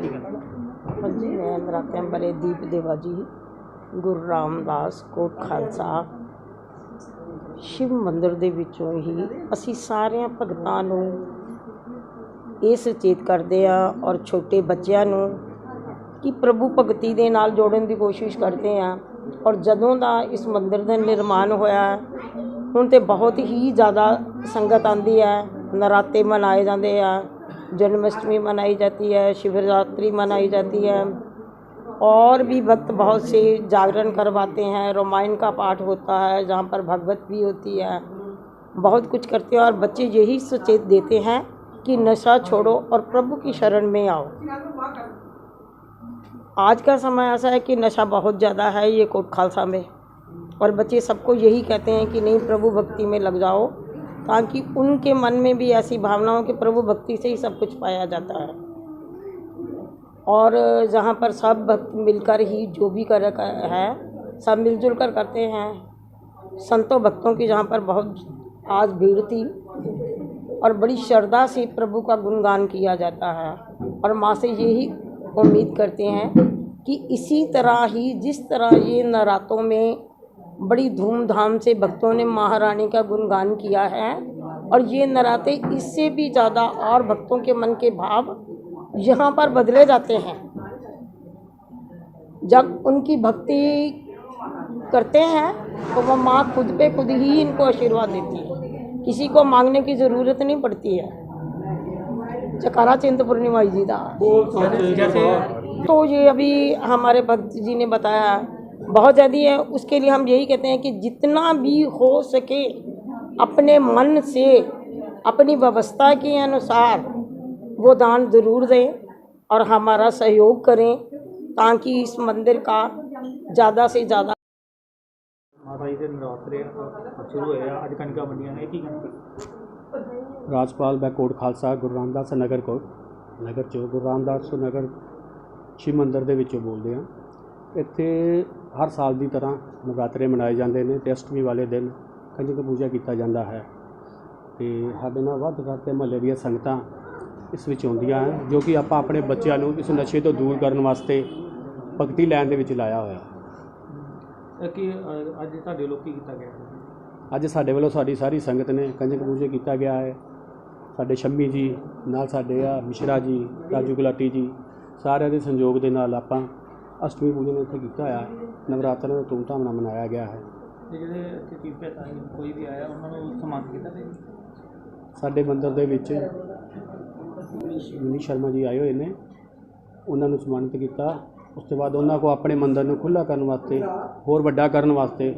ਹਾਂਜੀ, ਮੈਂ ਨਰਾਤਿਆਂ ਬਾਰੇ ਦੀਪ ਦੇਵਾ ਜੀ, ਗੁਰੂ ਰਾਮਦਾਸ ਕੋਟ ਖਾਲਸਾ। ਸ਼ਿਵ ਮੰਦਰ ਦੇ ਵਿੱਚੋਂ ਹੀ ਅਸੀਂ ਸਾਰਿਆਂ ਭਗਤਾਂ ਨੂੰ ਇਹ ਸੁਚੇਤ ਕਰਦੇ ਆ ਔਰ ਛੋਟੇ ਬੱਚਿਆਂ ਨੂੰ ਕਿ ਪ੍ਰਭੂ ਭਗਤੀ ਦੇ ਨਾਲ ਜੋੜਨ ਦੀ ਕੋਸ਼ਿਸ਼ ਕਰਦੇ ਆ ਔਰ ਜਦੋਂ ਦਾ ਇਸ ਮੰਦਰ ਦਾ ਨਿਰਮਾਣ ਹੋਇਆ, ਹੁਣ ਤੇ ਬਹੁਤ ਹੀ ਜ਼ਿਆਦਾ ਸੰਗਤ ਆਂਦੀ ਹੈ, ਨਰਾਤੇ ਮਨਾਏ ਜਾਂਦੇ ਆ। जन्माष्टमी मनाई जाती है, शिवरात्रि मनाई जाती है। और भी भक्त बहुत से जागरण करवाते हैं, रामायण का पाठ होता है, जहाँ पर भगवत भी होती है। बहुत कुछ करते हैं और बच्चे यही सचेत देते हैं कि नशा छोड़ो और प्रभु की शरण में आओ। आज का समय ऐसा है कि नशा बहुत ज़्यादा है ये कोट खालसा में। और बच्चे सबको यही कहते हैं कि नहीं, प्रभु भक्ति में लग जाओ। ताकि उनके मन में भी ऐसी भावना हो कि प्रभु भक्ति से ही सब कुछ पाया जाता है। और जहाँ पर सब भक्त मिलकर ही जो भी कर है, सब मिलजुल कर करते हैं, संतों भक्तों की जहाँ पर बहुत आज भीड़ थी और बड़ी श्रद्धा से प्रभु का गुणगान किया जाता है। और माँ से यही उम्मीद करते हैं कि इसी तरह ही जिस तरह ये नरातों में बड़ी धूमधाम से भक्तों ने महारानी का गुणगान किया है। और ये नराते इससे भी ज़्यादा और भक्तों के मन के भाव यहाँ पर बदले जाते हैं। जब उनकी भक्ति करते हैं तो वह माँ खुद पे खुद ही इनको आशीर्वाद देती है। किसी को मांगने की ज़रूरत नहीं पड़ती है। चकारा चिंतपूर्णी माई जी का तो ये अभी हमारे भक्त जी ने बताया बहुत ज़्यादा है उसके लिए हम यही कहते हैं कि जितना भी हो सके अपने मन से अपनी व्यवस्था के अनुसार वो दान ज़रूर दें और हमारा सहयोग करें ताकि इस मंदिर का ज़्यादा से ज़्यादा ਮਾਤਾ ਜੀ ਦੇ ਨਰਾਤੇ ਅ, ਸ਼ੁਰੂ ਹੋਏ ਆ ਅੱਜ ਕਣਕਾਂ ਮੰਡੀਆਂ ਨੇ ਕੀ ਕਹਿਣਾ ਰਾਜਪਾਲ ਮੈਂ ਕੋਟ ਖਾਲਸਾ ਗੁਰੂ ਰਾਮਦਾਸ ਨਗਰ ਕੋਟ ਨਗਰ ਚੋਂ ਗੁਰੂ ਰਾਮਦਾਸ ਨਗਰ ਸ਼ਿਵ ਮੰਦਿਰ ਦੇ ਵਿੱਚੋਂ ਬੋਲਦੇ ਹਾਂ ਇੱਥੇ ਹਰ ਸਾਲ ਦੀ ਤਰ੍ਹਾਂ ਨਵਰਾਤਰੇ ਮਨਾਏ ਜਾਂਦੇ ਨੇ ਤੇ ਅਸ਼ਟਮੀ ਵਾਲੇ ਦਿਨ ਕੰਜਕ ਪੂਜਾ ਕੀਤਾ ਜਾਂਦਾ ਹੈ। ਤੇ ਸਾਡੇ ਨਾਲ ਵੱਧ ਕਰਕੇ ਮਹੱਲੇ ਦੀਆਂ ਸੰਗਤਾਂ ਇਸ ਵਿੱਚ ਆਉਂਦੀਆਂ ਹਨ ਜੋ ਕਿ ਆਪਾਂ ਆਪਣੇ ਬੱਚਿਆਂ ਨੂੰ ਇਸ ਨਸ਼ੇ ਤੋਂ ਦੂਰ ਕਰਨ ਵਾਸਤੇ ਭਗਤੀ ਲੈਣ ਦੇ ਵਿੱਚ ਲਾਇਆ ਹੋਇਆ। ਕੀ ਅੱਜ ਤੁਹਾਡੇ ਲੋਕ ਕੀ ਕੀਤਾ ਗਿਆ? ਅੱਜ ਸਾਡੇ ਵੱਲੋਂ ਸਾਡੀ ਸਾਰੀ ਸੰਗਤ ਨੇ ਕੰਜਕ ਪੂਜਾ ਕੀਤਾ ਗਿਆ ਹੈ। ਸਾਡੇ ਸ਼ੰਮੀ ਜੀ ਨਾਲ ਸਾਡੇ ਆ ਮਿਸ਼ਰਾ ਜੀ ਰਾਜੂ ਗੁਲਾਟੀ ਜੀ ਸਾਰਿਆਂ ਦੇ ਸੰਯੋਗ ਦੇ ਨਾਲ ਆਪਾਂ ਅਸ਼ਟਮੀ ਪੂਜਨ ਇੱਥੇ ਕੀਤਾ ਹੋਇਆ। ਨਵਰਾਤਰਿਆਂ ਨੂੰ ਧੂਮਧਾਮ ਨਾਲ ਮਨਾਇਆ ਗਿਆ ਹੈ। ਤੇ ਜਿਹੜੇ ਇੱਥੇ ਚੀਫ ਗੈਸਟ ਆਏ ਨੇ, ਕੋਈ ਵੀ ਆਇਆ ਉਹਨਾਂ ਨੂੰ ਸਨਮਾਨ ਕੀਤਾ ਤੇ ਸਾਡੇ ਮੰਦਿਰ ਦੇ ਵਿੱਚ ਮਿਨੀ ਸ਼ਰਮਾ ਜੀ ਆਏ ਹੋਏ ਨੇ। ਉਹਨਾਂ ਨੂੰ ਸਨਮਾਨਿਤ ਕੀਤਾ। ਉਸ ਤੋਂ ਬਾਅਦ ਉਹਨਾਂ ਕੋ ਆਪਣੇ ਮੰਦਿਰ ਨੂੰ ਖੁੱਲ੍ਹਾ ਕਰਨ ਵਾਸਤੇ ਹੋਰ ਵੱਡਾ ਕਰਨ ਵਾਸਤੇ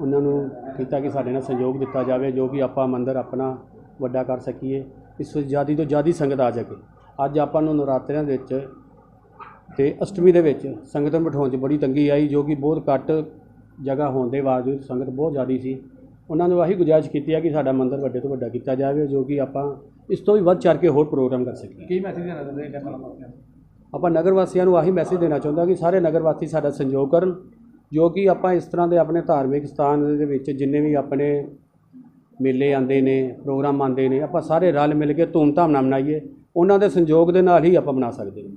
ਉਹਨਾਂ ਨੂੰ ਕੀਤਾ ਕਿ ਸਾਡੇ ਨਾਲ ਸਹਿਯੋਗ ਦਿੱਤਾ ਜਾਵੇ ਜੋ ਕਿ ਆਪਾਂ ਮੰਦਿਰ ਆਪਣਾ ਵੱਡਾ ਕਰ ਸਕੀਏ। ਇਸ ਵਿੱਚ ਜ਼ਿਆਦਾ ਤੋਂ ਜ਼ਿਆਦਾ ਸੰਗਤ ਆ ਸਕੇ ਅੱਜ ਆਪਾਂ ਨੂੰ ਨਵਰਾਤਰਿਆਂ ਦੇ ਵਿੱਚ ਤੇ ਅਸ਼ਟਮੀ ਦੇ ਵਿੱਚ ਸੰਗਤ ਨੂੰ ਬਿਠਾਉਣ 'ਚ ਬੜੀ ਤੰਗੀ ਆਈ ਜੋ ਕਿ ਬਹੁਤ ਘੱਟ ਜਗ੍ਹਾ ਹੋਣ ਦੇ ਬਾਵਜੂਦ ਸੰਗਤ ਬਹੁਤ ਜ਼ਿਆਦਾ ਸੀ। ਉਹਨਾਂ ਨੂੰ ਆਹੀ ਗੁਜ਼ਾਰਿਸ਼ ਕੀਤੀ ਹੈ ਕਿ ਸਾਡਾ ਮੰਦਿਰ ਵੱਡੇ ਤੋਂ ਵੱਡਾ ਕੀਤਾ ਜਾਵੇ ਜੋ ਕਿ ਆਪਾਂ ਇਸ ਤੋਂ ਵੀ ਵੱਧ ਚੜ ਕੇ ਹੋਰ ਪ੍ਰੋਗਰਾਮ ਕਰ ਸਕੀਏ। ਕੀ ਮੈਸੇਜ ਦੇਣਾ ਚਾਹੁੰਦੇ ਨੇ ਟੈਕਨੋਲੋਜੀ ਵਾਸਤੇ ਆਪਾਂ ਨਗਰ ਵਾਸੀਆਂ ਨੂੰ ਆਹੀ ਮੈਸੇਜ ਦੇਣਾ ਚਾਹੁੰਦਾ ਕਿ ਸਾਰੇ ਨਗਰ ਵਾਸੀ ਸਾਡਾ ਸੰਯੋਗ ਕਰਨ ਜੋ ਕਿ ਆਪਾਂ ਇਸ ਤਰ੍ਹਾਂ ਦੇ ਆਪਣੇ ਧਾਰਮਿਕ ਸਥਾਨ ਦੇ ਵਿੱਚ ਜਿੰਨੇ ਵੀ ਆਪਣੇ ਮੇਲੇ ਆਉਂਦੇ ਨੇ ਪ੍ਰੋਗਰਾਮ ਆਉਂਦੇ ਨੇ ਆਪਾਂ ਸਾਰੇ ਰਲ ਮਿਲ ਕੇ ਧੂਮਧਾਮ ਨਾਲ ਮਨਾਈਏ। ਉਹਨਾਂ ਦੇ ਸੰਯੋਗ ਦੇ ਨਾਲ ਹੀ ਆਪਾਂ ਬਣਾ ਸਕਦੇ ਹਾਂ।